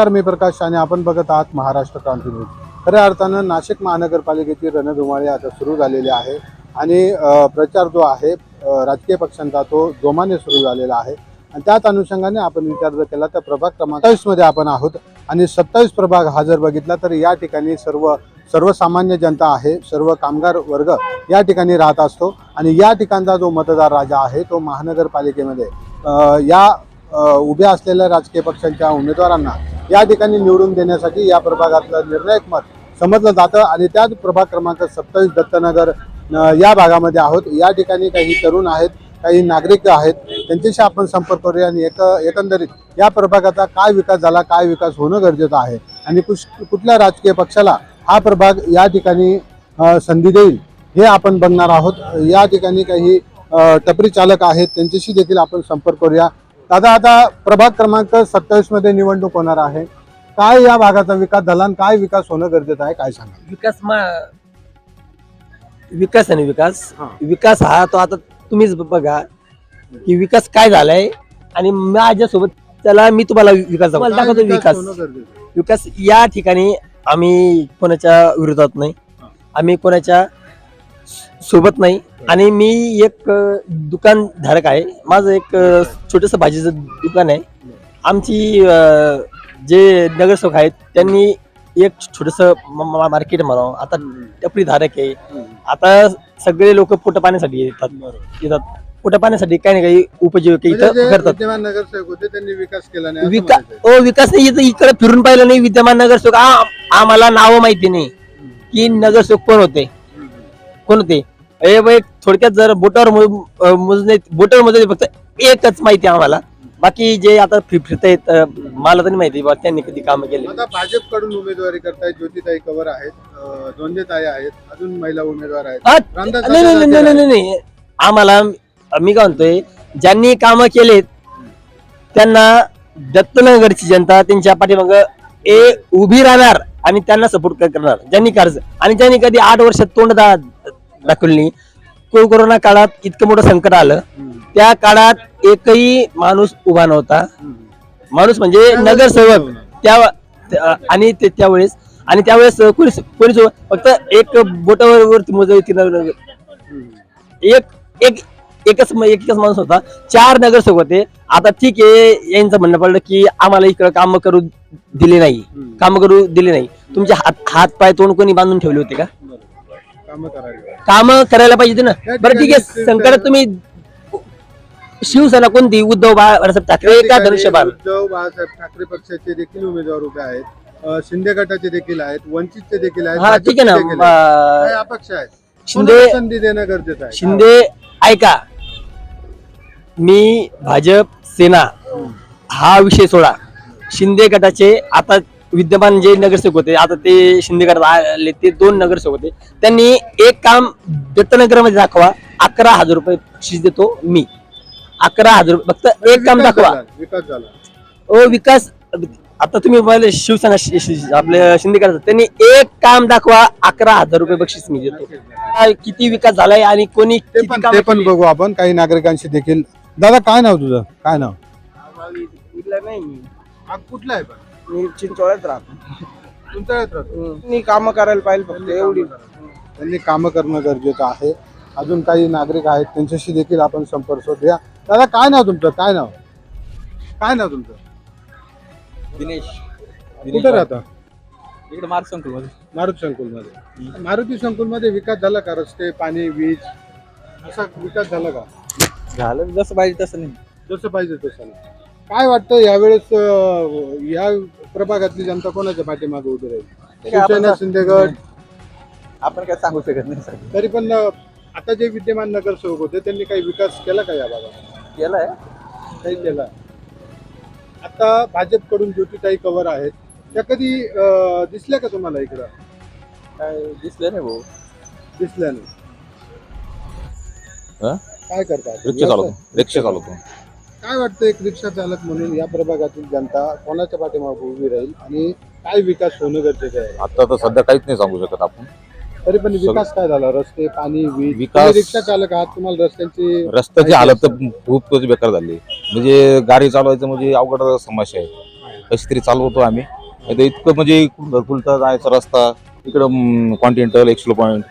नमस्कार मी प्रकाश आणि आपण बघत आहात महाराष्ट्र क्रांती न्यूज. खऱ्या अर्थानं नाशिक महानगरपालिकेची रणधुमाळी आता सुरू झालेली आहे आणि प्रचार जो आहे राजकीय पक्षांचा तो जोमाने सुरू झालेला आहे. आणि त्याच अनुषंगाने आपण विचार जर केला तर प्रभाग क्रमांकमध्ये आपण आहोत आणि सत्तावीस प्रभाग हा जर बघितला तर या ठिकाणी सर्व सर्वसामान्य जनता आहे सर्व कामगार वर्ग या ठिकाणी राहत असतो आणि या ठिकाणचा जो मतदार राजा आहे तो महानगरपालिकेमध्ये या उभ्या असलेल्या राजकीय पक्षांच्या उमेदवारांना या ठिकाणी निवडून देण्यासाठी या प्रभागातलं निर्णायक मत समजलं जातं आणि त्याच प्रभाग क्रमांक सत्तावीस दत्तनगर या भागामध्ये आहोत. या ठिकाणी काही तरुण आहेत काही नागरिक आहेत. त्यांच्याशी आपण संपर्क करूया आणि एक एकंदरीत या प्रभागाचा काय विकास झाला काय विकास होणं गरजेचं आहे आणि कुश कुठल्या राजकीय पक्षाला हा प्रभाग या ठिकाणी संधी देईल हे आपण बघणार आहोत. या ठिकाणी काही टपरी चालक आहेत त्यांच्याशी देखील आपण संपर्क करूया. दादा आता प्रभाग क्रमांक सत्तावीसमध्ये निवडणूक होणार आहे. काय या भागाचा विकास झाला आणि काय विकास होणं गरजेचं आहे? काय सांगा विकास मा विकास ना विकास. हा. विकास हा तो आता तुम्हीच बघा की विकास काय झालाय आणि माझ्यासोबत त्याला मी तुम्हाला विकास दाखवतो. विकास. होणं गरजेचं आहे? विकास या ठिकाणी आम्ही कोणाच्या विरोधात नाही. हा. आम्ही कोणाच्या सोबत नाही. आणि मी एक अ, दुकानधारक आहे. माझं एक छोटस भाजीचं दुकान आहे. आमची अ, जे नगरसेवक आहेत त्यांनी एक छोटस मार्केट म्हणावं. आता टपरी धारक आहे. आता सगळे लोक पोट पाण्यासाठी येतात. येतात. पोट पाण्यासाठी काही ना काही उपजीविका म्हणजे इथं जे करतात. विद्यमान नगरसेवक होते त्यांनी विकास केला नाही असं. ओ विकास नाही. इथं इकडे फिरून पाहिलं नाही विद्यमान नगरसेवक. आ- आम्हाला नाव माहिती नाही. की नगरसेवक कोण होते? कोण होते? ए बाई थोडक्यात जर बोटावर मोजणे बोटावर मोजणे फक्त एकच माहिती आम्हाला. बाकी जे आता फिरतायत मला तरी माहिती बा त्यांनी कधी काम केले आता भाजपकडून उमेदवारी करतायत ज्योतिताई कवर आहेत अं, दोंदेताई आहेत अजून महिला उमेदवार आहेत. हा, नाही नाही नाही नाही नाही आम्हाला मी काय म्हणतोय ज्यांनी काम केलेत त्यांना दत्तनगरची जनता त्यांच्या पाठीमाग ए उभी राहणार आणि त्यांना सपोर्ट करणार. ज्यांनी कर्ज आणि ज्यांनी कधी आठ वर्षात तोंड दाखवली कोरोना काळात इतकं मोठं संकट आलं. त्या काळात एकही माणूस उभा नव्हता. माणूस म्हणजे नगरसेवक. त्या आणि ते त्यावेळेस आणि त्यावेळेस कोणी कोणी फक्त एक बोटावर वरती मोजायची एक एक एकच एकच माणूस होता. चार नगरसेवक होते. आता ठीक आहे यांचं म्हणणं पडलं की आम्हाला इकडे काम करू दिले नाही. काम करू दिले नाही. तुमचे हात हात पाय तोंड कोणी बांधून ठेवले होते का? काम करायला पाहिजे ना. बरं ठीक आहे संकटात तुम्ही शिवसेना कोणती? उद्धव बाळासाहेब ठाकरे का धनुष्यबाण? उद्धव बाळासाहेब ठाकरे पक्षाचे देखील उमेदवार उभे आहेत. शिंदे गटाचे देखील आहेत. वंचितचे देखील आहेत. हा ठीक आहे ना. आहेत. काय अपेक्षा आहेत? शिंदे कोणाला संधी देणं गरजेचं आहे? शिंदे ऐका. मी भाजप सेना हा विषय सोडा. शिंदे गटाचे आता विद्यमान जे नगरसेवक होते आता ते शिंदे गटात आले ते दोन नगरसेवक होते त्यांनी एक काम दत्तनगरमध्ये दाखवा अकरा हजार रुपये बक्षीस देतो मी. अकरा हजार रुपये फक्त एक काम दाखवा. विकास झाला. ओ विकास आता तुम्ही पाहिले शिवसेना शि- शि- आपल्या शिंदे गटाचं त्यांनी एक काम दाखवा अकरा हजार रुपये बक्षीस मी देतो. काय किती विकास झालाय आणि कोणी ते किती पण कामं ते पण केली? बघू आपण काही नागरिकांशी देखील. दादा काय नाव तुझं? काय नाव? कुठलं आहे पण? मी चिंचोळ्यात राहतो. मी काम करायला पाहिजे फक्त एवढी. त्यांनी कामं करणं गरजेचं आहे. अजून काही नागरिक आहेत त्यांच्याशी देखील आपण संपर्क साधूया. दादा काय नाव तुमचं? काय नाव? काय नाव तुमचं? दिनेश. कुठे राहता? इकडे मार्ग संकुलमध्ये मारुती संकुलमध्ये मारुती संकुलमध्ये विकास झाला का? रस्ते पाणी वीज? असा विकास झाला का? झालं. जसं पाहिजे तसं नाही. जसं पाहिजे तसं नाही. काय वाटतं यावेळेस अं, या प्रभागातली जनता कोणाच्या पाठीमागे उभी राहील? आपण शिवसेना शिंदेगड आपण काय सांगू शकत नाही सर. तरी पण अं, आता जे विद्यमान नगरसेवक होते त्यांनी काही विकास केला का या भागात? केलंय. काही केला. आता भाजपकडून ज्योतिताई कवर आहेत. त्या कधी अं, दिसल्या का तुम्हाला इकडं? काय दिसलं नाही भाऊ. दिसल्या नाही. हा? काय करतात रिक्षा चालवतो. रिक्षा चालवतो. काय वाटतं एक रिक्षा चालक म्हणून या प्रभागातील जनता कोणाच्या पाठीमागे उभी राहील आणि काय विकास होणं गरजेचं आहे? आता तर सध्या काहीच नाही सांगू शकत आपण. तरी पण विकास काय झाला? रस्ते पाणी वीज. विकास- तुम्ही रिक्षा चालक आहात तुम्हाला रस्त्यांची रस्त्याची हालत तर खूप बेकार झाली. म्हणजे गाडी चालवायचं म्हणजे अवघड समस्या आहे. कशी तरी चालवतो आम्ही. आता इतकं म्हणजे घरकुलता जायचा रस्ता इकडं कॉन्टिनेंटल एक्सलो पॉईंट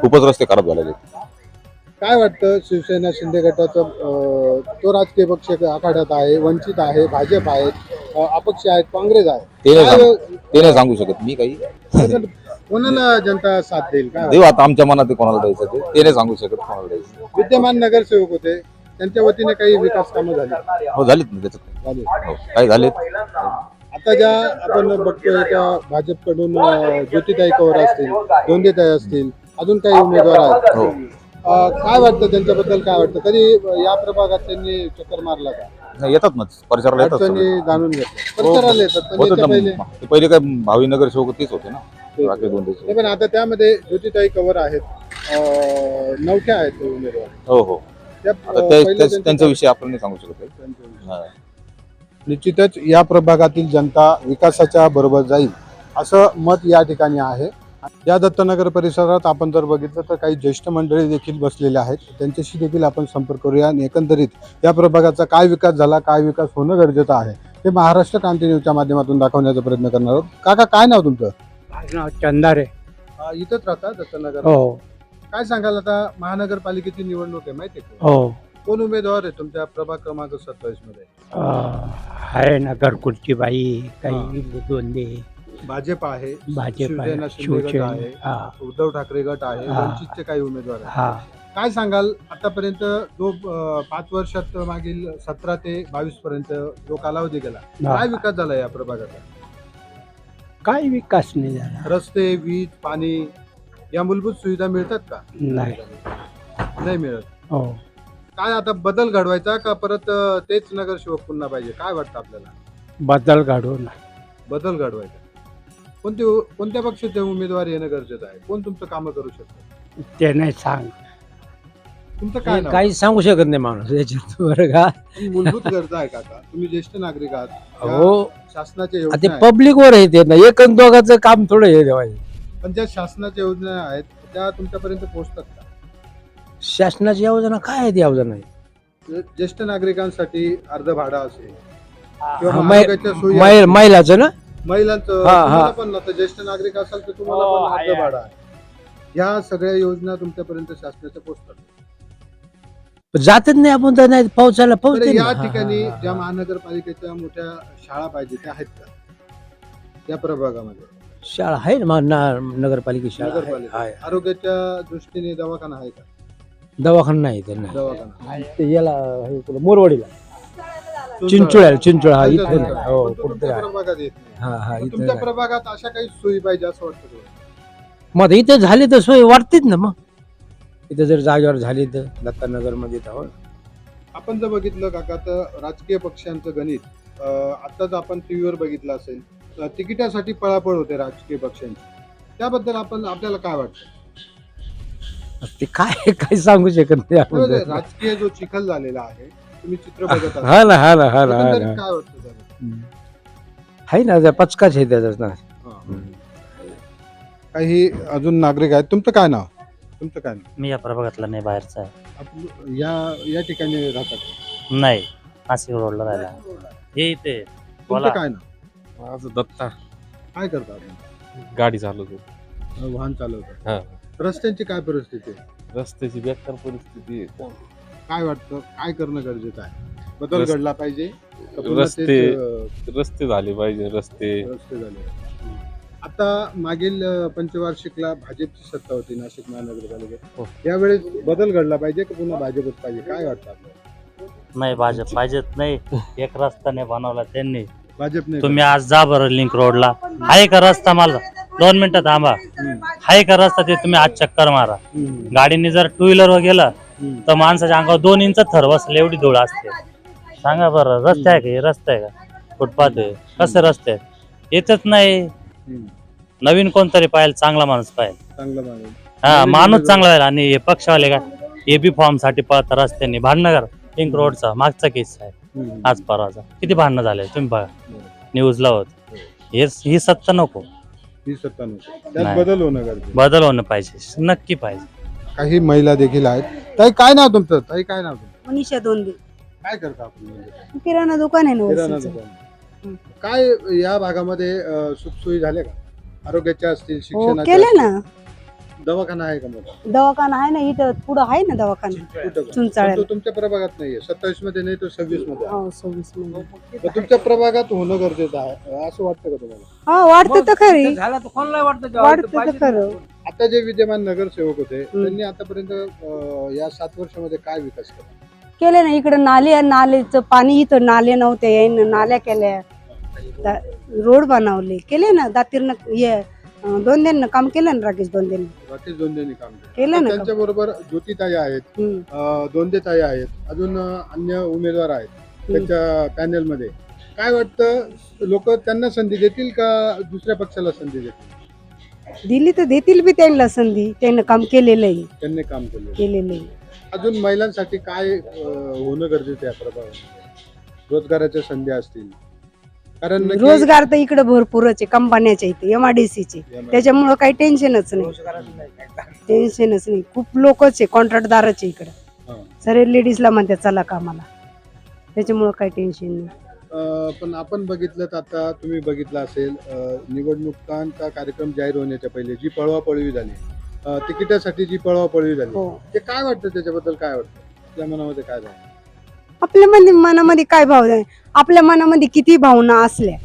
खूपच रस्ते खराब झालेले आहेत. काय वाटतं शिवसेना शिंदे गटाचं तो राजकीय पक्ष आखाड्यात आहे वंचित आहे भाजप आहेत अं, अपक्ष आहेत काँग्रेस आहे? ते नाही सांगू- शकत मी काही. कोणाला जनता साथ देईल? काय देऊ आता आमच्या मनात आहे कोणाला द्यायचं ते? ते नाही सांगू शकत कोणाला द्यायचं. विद्यमान नगरसेवक होते त्यांच्या वतीने काही विकास कामं झाली? हो झालीत ना त्याच्यात. झाली. हो काही झालेत. आता ज्या आपण बघतोय त्या भाजपकडून ज्योतिताई पवार असतील दोंडेताई असतील अजून काही उमेदवार आहेत. हो. काय वाटतं त्यांच्याबद्दल काय वाटतं? कधी या प्रभागात त्यांनी चक्कर मारला का? नाही, येतात ना परिसराला येतात अडचणी. जाणून घेतल्या. परिसराला येतात पण होतं याच्या पहिले? ना ते पहिले काय भावी नगर सेवक तेच होते ना? राकेश दोन नाही, पण आता त्यामध्ये ज्योतिताई कवर आहेत. अं, नवख्या आहेत ते उमेदवार. हो हो. त्या, आता अं, त्या- पहिले त्या- त्यांचं- विषयी आपण नाही सांगू शकत काही. त्यांचं- हा. निश्चितच या प्रभागातील जनता विकासाच्या बरोबर जाईल असं मत या ठिकाणी आहे. या दत्तनगर परिसरात आपण जर बघितलं तर काही ज्येष्ठ मंडळी देखील बसलेले आहेत. त्यांच्याशी देखील आपण संपर्क करूया आणि एकंदरीत या प्रभागाचा काय विकास झाला काय विकास होणं गरजेचं आहे हे महाराष्ट्र क्रांती न्यूजच्या माध्यमातून दाखवण्याचा प्रयत्न करणार आहोत. काका काय नाव तुमचं? नाव चंदारे. अं, इथंच राहता दत्तनगर? हो. काय सांगाल आता महानगरपालिकेची निवडणूक आहे माहिती आहे का? हो. कोण उमेदवार आहे तुमच्या प्रभाग क्रमांक सत्तावीसमध्ये अं, आहे ना घरकुलची बाई काही दोंदे भाजप आहे भाजप आहे शिवसेना शिंदे गट शिवसेना आहे हा. उद्धव ठाकरे गट आहे हा. वंचितचे काही उमेदवार आहेत. हा. काय सांगाल आतापर्यंत जो अं, पाच वर्षात मागील सतरा ते बावीस पर्यंत जो कालावधी गेला काय. विकास झाला या प्रभागाचा काही विकास नाही झाला. रस्ते वीज पाणी या मूलभूत सुविधा मिळतात का? नाही. नाही मिळत. हो. काय आता बदल घडवायचा का परत अं, तेच नगरसेवक पुन्हा पाहिजे? काय वाटतं आपल्याला? बदल घडवून. बदल घडवायचा. कोणते कोणत्या पक्षाचे उमेदवार येणं गरजेचं आहे? कोण तुमचं कामं करू शकतं? ते नाही सांग. तुमचं काय नाव? काही सांगू शकत नाही माणूस याच्यात बरं का? मूलभूत गरजा आहे का आता? तुम्ही ज्येष्ठ नागरिक आहात. ज्या हो. शासनाच्या ते योजना आहेत, पब्लिक वर येते ना एक अन दोघांचं काम थोडं हे देवायचं पण ज्या शासनाच्या योजना आहेत त्या तुमच्यापर्यंत पोहोचतात का? शासनाची योजना काय आहे ती योजना? म्हणजे ज्येष्ठ नागरिकांसाठी अर्ध भाडं असेल किंवा हा, सोयी. महिलाचं ना? महिलांचं हा, हा. तुम्हाला पण ज्येष्ठ नागरिक असाल तर तुम्हाला हो, पण आहे, अर्ध भाडं आहे या सगळ्या योजना तुमच्यापर्यंत शासनाच्या पोहोचतात जातच नाही आपण तर नाही पावसाला पाऊस तर या ठिकाणी ज्या. महानगरपालिकेच्या मोठ्या शाळा पाहिजे त्या आहेत का या प्रभागामध्ये शाळा आहे ना मा- ना- नगरपालिका शाळा आहे. नगरपालिका. आहे. आरोग्याच्या दृष्टीने दवाखाना आहे का दवाखाना नाही तर नाही दवाखाना ते याला हे मोरवाडीला चिंचोळ्याला चिंचोळा हा तुमच्या इथं तुमच्या- हो कुठं आहे. प्रभागात येत नाही. हा हा मग इथं तुमच्या. प्रभागात अशा काही सोयी पाहिजे असं वाटतं तुम्हाला? मग आता इथं झाली तर सोय वाटतेच ना मग. इथं जर जागेवर झाली तर. दत्तानगरमध्ये तर हो. आपण जर बघितलं काका तर राजकीय पक्षांचं गणित अं, आताच आपण टीव्हीवर बघितलं असेल अं, तिकिटासाठी पळापळ होते राजकीय पक्षांची. त्याबद्दल आपण आपल्याला काय वाटतं? ते काय काय सांगू शकत नाही आपण राजकीय जो चिखल झालेला आहे तुम्ही चित्र बघत. हा ना हा ना हा ना हा एकंदरीत ना. काय वाटतं त्याला? आहे ना त्या पचकाच आहे त्याचाच ना. हा. काही अजून नागरिक आहेत? तुमचं काय नाव? तुमचं काय नाव? मी या प्रभागातला नाही बाहेरचा आहे. आपण या या ठिकाणी राहतात. नाही नाशिक रोडला राहिला. हे इथे बोला. तुमचं काय नाव? माझं दत्ता. काय करता आपण? गाडी चालवतो. वाहन चालवतात हा. रस्त्यांची काय परिस्थिती आहे? रस्त्याची बेकार परिस्थिती आहे. काय वाटतं? काय करणं गरजेचं आहे? बदल रस- घडला पाहिजे. का पुन्हा रस्ते- तेच, अं, रस्ते झाले पाहिजे रस्ते. रस्ते झाले. आता मागील अं, पंचवार्षिकला भाजपची सत्ता होती नाशिक हो. महानगरपालिकेत यावेळेस बदल घडला पाहिजे की पुन्हा भाजपच पाहिजे? काय वाटतं आपल्याला? नाही भाजप पाहिजेत नाही. एक रस्ता नाही बनवला त्यांनी. भाजप नाही तुम्ही आज जा बरं लिंक रोडला आहे का रस्ता मला? दोन मिनिटं थांबा. आहे का रस्ता ते तुम्ही आज चक्कर मारा. हम्म, गाडीने जर टू व्हीलर वर गेलं. तर माणसाच्या अंगावर दोन इंच थर बसले एवढी धूळ असते. सांगा बरं रस्ते आहे का? हे रस्ते आहे का? फुटपाथ आहे. कसे रस्ते आहेत? येतच नाही. नवीन कोणतरी पाहिजे चांगला माणूस पाहिजे चांगलं हा माणूस. चांगला आहे आणि हे पक्षवाले का? एबी फॉर्मसाठी पळत रस्त्याने. भांडणं करा लिंक रोडचा मागचा केस आहे. आज परवाचा किती भांडणं झाले? तुम्ही बघा. हो. न्यूजला होत. हे. ही सत्ता नको. ही सत्ता नव्हती त्यात नाही. बदल होणं गरजेचं बदल होणं पाहिजे. नक्की पाहिजे. काही महिला देखील आहेत ताई काय नाव तुमचं ताई काय नाव तुमचं मनीषा दोंदे काय करता आपण म्हणजे? किराणा दुकान आहे ना किराणा. दुकान हं. काय या भागामध्ये अ, सुखसोयी झाल्या का आरोग्याच्या असतील हो शिक्षणाच्या केले? ना दवाखाना आहे का मोठा? दवाखाना आहे ना इथं पुढं आहे ना दवाखाना. कुठं का? चुंचाळ्याला. पण तो तुमच्या प्रभागात नाहीये. सत्तावीसमध्ये नाही तो सव्वीसमध्ये आहे. हो सव्वीसमध्ये तर तुमच्या प्रभागात होणं गरजेचं आहे. असं वाटतं का तुम्हाला? हा वाटतं तर खरी. झालं तर कोणाला वाटतं तर पाहिजे? खरं. आता जे विद्यमान नगरसेवक होते हं. त्यांनी आतापर्यंत अ, या सात वर्षामध्ये काय विकास केला? केले ना इकडे नाले आहे, नालेचं पाणी इथं नाले नव्हते यायनं नाल्या केल्या. दा- रोड बनवले. केले ना दातीरनं हे अं, दोन दिन काम केलं ना राकेश दोन दिन राकेश दोंदेंनी काम केलं. ना त्यांच्या बरोबर ज्योतिताई आहेत हम्म. अ, दोंदेताई आहेत अजून अ, अन्य उमेदवार आहेत त्यांच्या पॅनलमध्ये काय वाटतं लोक त्यांना संधी देतील का दुसऱ्या पक्षाला संधी देतील? दिली तर देतील बी त्यांना संधी त्यानं काम केलेलं आहे. त्यांनी काम केलं केलेलं आहे. अजून महिलांसाठी काय अ, होणं गरजेचं आहे या रोजगाराच्या संधी असतील. कारण रोजगार तर इकडे भरपूरच आहे कंपन्याच्या इथे डी सीचे त्याच्यामुळं काही टेन्शनच नाही. टेन्शनच नाही खूप लोकच आहे कॉन्ट्रॅक्टदारच आहे इकडे. सरे लेडीजला म्हणतात चला कामाला. त्याच्यामुळं काही टेन्शन नाही. अ, पण आपण बघितलं तर आता तुम्ही बघितलं असेल अ, निवडणुकांचा कार्यक्रम जाहीर होण्याच्या पहिले जी पळवापळवी झाली अ, तिकिटासाठी जी पळवापळवी झाली हो. ते काय वाटतं त्याच्याबद्दल काय वाटतं? आपल्या मनामध्ये काय झालं? आपल्या मध्ये मनामध्ये काय भाव आहे? आपल्या मनामध्ये किती भावना असल्या.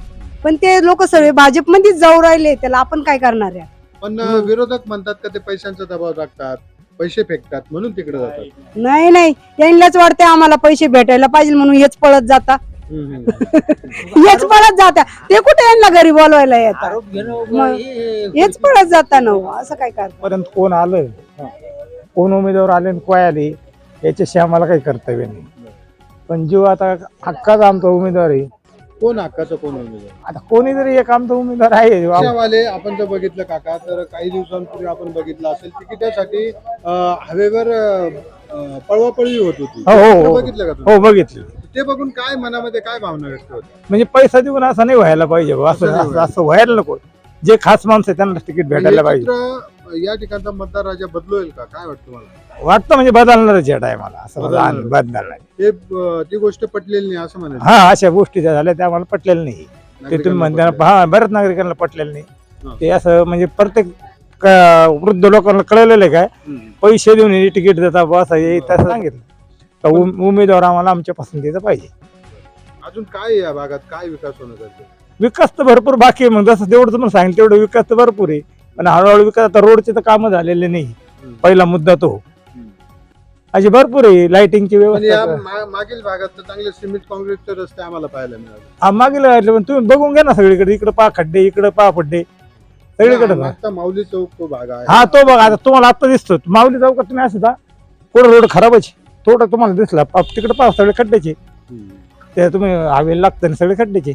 पण ते लोक सगळे भाजपमध्येच जाऊ राहिले त्याला आपण काय करणार आहे? पण. विरोधक म्हणतात का ते पैशांचा दबाव टाकतात पैसे फेकतात म्हणून तिकडे जातात? नाही. नाही यांनाच वाटते आम्हाला पैसे भेटायला पाहिजे म्हणून हेच पळत जाता. हम्म, हम्म. हेच पळत जाता. ते कुठे यांना घरी बोलवायला येतात घेणं मग हे- हेच पळत जाता ना हो. असं काय करतात पर्यंत कोण आलं कोण उमेदवार आले आणि कोय आले याच्याशी आम्हाला काही कर्तव्य नाही. पण जो आता हक्काचा आमचा उमेदवार आहे. कोण हक्काचं कोण उमेदवार? आता कोणी जरी एक आमचा उमेदवार आहे. रिक्षावाले आपण जर बघितलं काका तर काही दिवसांपूर्वी आपण बघितलं असेल तिकिटासाठी अ, हवेवर अ, पळवापळवी होत होती. हो, हो, हो. बघितलं का तुम्ही? हो बघितलं. ते बघून काय मनामध्ये काय भावना व्यक्त होते? म्हणजे पैसा देऊन असं नाही व्हायला पाहिजे बुवा. असं असं असं व्हायला नको. जे खास माणसं आहे त्यांना तिकीट भेटायला हे पाहिजे. या ठिकाणचा मतदार राजा बदलवेल का? काय वाटतं मला वाटतं म्हणजे बदलणारच या टायमाला असं मला बदलणार. बदलणार नाही अ, ती गोष्ट पटलेली नाही असं म्हणायचं हा अशा गोष्टी ज्या झाल्या त्या आम्हाला पटलेल्या नाही ते तुम्ही नागरिकांना म्हणता पटलं. हा बऱ्याच नागरिकांना पटलेलं हा. नाही ते असं म्हणजे प्रत्येक क- वृद्ध लोकांना कळलेलं आहे काय हम्म. पैसे देऊन हे तिकीट देता बस हे तसं सांगितलं का उम- उमेदवार आम्हाला आमच्या पसंतीचा पाहिजे अजून काय आहे या भागात काय विकास होणं गरजेचं विकास तर भरपूर बाकी आहे मग जसं तेवढं तुम्हाला सांगितलं तेवढं विकास तर भरपूर आहे पण हळूहळू विकास आता रोडचे तर कामं झालेले नाही हम्म. पहिला मुद्दा तो. अशी भरपूर आहे लाइटिंगची पण या व्यवस्था मा- मागील भागात तर चांगले सिमेंट काँक्रीटचे रस्ते आम्हाला पाहायला मिळाले. हा, मागेल पण तुम्ही बघून घ्या ना सगळीकडे. इकडे पहा खड्डे इकडे पहा खड्डे सगळीकडे पहा. माऊली चौक तो भाग आहे. हा तो बघा. आता तुम्हाला आता दिसतो. माऊली चौकात तुम्ही असं जा पुढे रोड खराबच आहे. थोडं तुम्हाला दिसला. पा- तिकडे पहा सगळे खड्ड्याचे हम्म. ते तुम्ही हवेला लागतं ना सगळे खड्ड्याचे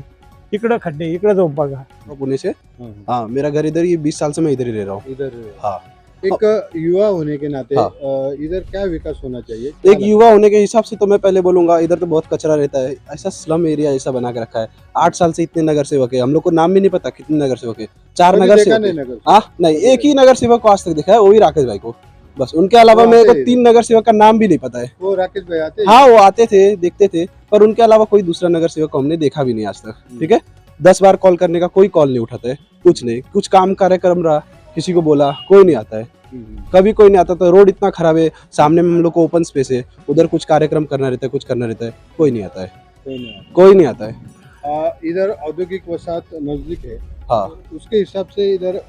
इकडं खड्डे इकडे जाऊन बघा. पुणे से हम्म. हाँ मेरा घर इधर ही बीस साल से मैं इधर ही रह रहा हूँ इधर हाँ। एक युवा होने के नाते हाँ। इधर क्या विकास होना चाहिए? एक युवा होने के हिसाब से तो मैं पहले बोलूँगा इधर तो बहुत कचरा रहता है ऐसा स्लम एरिया ऐसा बना के रखा है। आठ साल से इतने नगर सेवक है हम लोग को नाम भी नहीं पता कितने नगर सेवक है। चार नगर सेवक है। हाँ नहीं एक ही नगर सेवक को आज तक देखा है वो ही राकेश भाई को। बस उनके अलावा मेरे को तीन नगर सेवक का नाम भी नहीं पता है। वो राकेश भाई आते हाँ? वो आते थे देखते थे पर उनके अलावा कोई दूसरा नगर सेवक को हमने देखा भी नहीं आज तक ठीक है? दस बार कॉल करने का कोई कॉल नहीं उठाता है कुछ नहीं कुछ काम कार्यक्रम रहा किसी को बोला कोई नहीं आता है। हम्म. कभी कोई नहीं आता तो रोड इतना खराब है सामने में हम लोग को ओपन स्पेस है उधर कुछ कार्यक्रम करना रहता है कुछ करना रहता है कोई नहीं आता है। कोई नहीं आता। कोई नहीं आता है। इधर औद्योगिक वसाहत नज़दीक है। हाँ। उसके हिसाब से इधर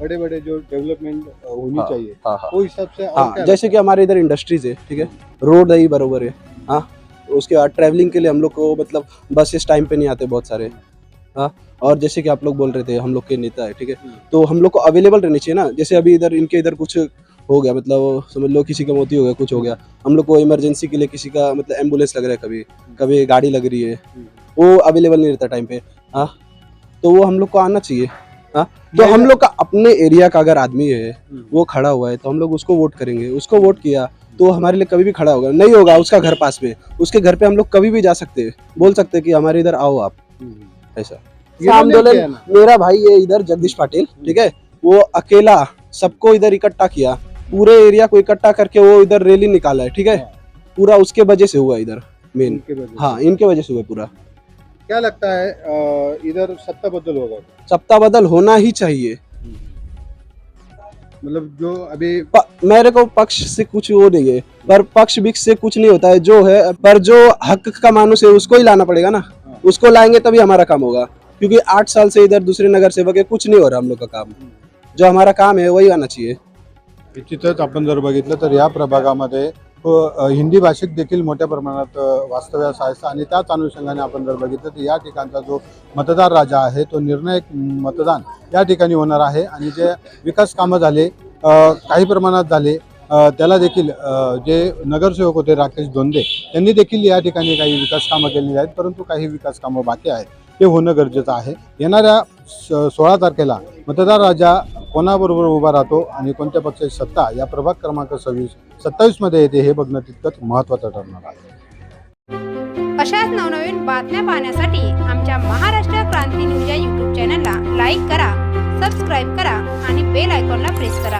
बड़े बड़े जो डेवलपमेंट होनी हाँ, चाहिए हाँ हाँ। वो हिसाब से हाँ जैसे कि हमारे इधर इंडस्ट्रीज़ है ठीक है? रोड ही बरोबर है हाँ। उसके बाद ट्रैवलिंग के लिए हम लोग को मतलब बसेस टाइम पे नहीं आते बहुत सारे। हाँ और जैसे कि आप लोग बोल रहे थे हम लोग के नेता है ठीक है? तो हम लोग को अवेलेबल रहनी चाहिए ना? जैसे अभी इधर इनके इधर कुछ हो गया मतलब समझ लो किसी का मोती हो गया कुछ हो गया। हम लोग को इमरजेंसी के लिए किसी का मतलब एंबुलेंस लग रहा है कभी। कभी गाड़ी लग रही है। वो अवेलेबल नहीं रहता टाइम पे। हाँ? तो वो हम लोग को आना चाहिए। हाँ? तो हम लोग का अपने एरिया का अगर आदमी है वो खड़ा हुआ है तो हम लोग उसको वोट करेंगे। उसको वोट किया तो हमारे लिए कभी भी खड़ा होगा। नहीं होगा उसका घर पास में उसके घर पे हम लोग कभी भी जा सकते हैं। बोल सकते हैं कि हमारे इधर आओ आप। ऐसा। ये आंदोलन मेरा भाई है इधर जगदीश पाटिल ठीक है? वो अकेला सबको इधर इकट्ठा किया। पूरे एरिया को इकट्ठा करके वो इधर रैली निकाला है ठीक है? पूरा उसके वजह से हुआ इधर मेन। हाँ इनके वजह से हुआ पूरा। क्या लगता है इधर सत्ता बदल होगा? सत्ता बदल होना ही चाहिए। मतलब जो अभी प- मेरे को पक्ष से कुछ वो नहीं है। पर पक्ष विक्ष से कुछ नहीं होता है। जो है पर जो हक का मानुस है उसको ही लाना पड़ेगा ना। उसको लाएंगे तभी हमारा काम होगा। क्योंकि आठ साल से इधर दूसरे नगर सेवक है कुछ नहीं हो रहा हम लोग का काम। जो हमारा काम है वही आना चाहिए। निश्चितच आपण जर बघितलं तर या प्रभागामध्ये हिंदी भाषिक देखील मोठ्या प्रमाणात वास्तव्यास आहे आणि त्याच अनुषंगाने आपण जर बघितलं तर या ठिकाणचा जो मतदार राजा आहे तो निर्णायक मतदान या ठिकाणी होणार आहे. आणि जे विकास कामं झाले काही प्रमाणात झाले त्याला देखील जे नगरसेवक होते राकेश धोंदे त्यांनी देखील या ठिकाणी काही विकास कामं केलेली आहेत परंतु काही विकास कामं बाकी आहेत. ते होणं गरजेचं आहे. येणाऱ्या सोळा तारखेला मतदार राजा कोणाबरोबर उभा राहतो आणि कोणत्या पक्षाची सत्ता या प्रभाग क्रमांक सव्वीस सत्तावीसमध्ये येते हे बघणं तितकंच महत्वाचं ठरणार आहे. अशाच नवनवीन बातम्या पाहण्यासाठी आमच्या महाराष्ट्र क्रांती न्यूज या यूट्यूब चॅनलला लाईक करा सबस्क्राईब करा आणि बेल आयकॉनला प्रेस करा.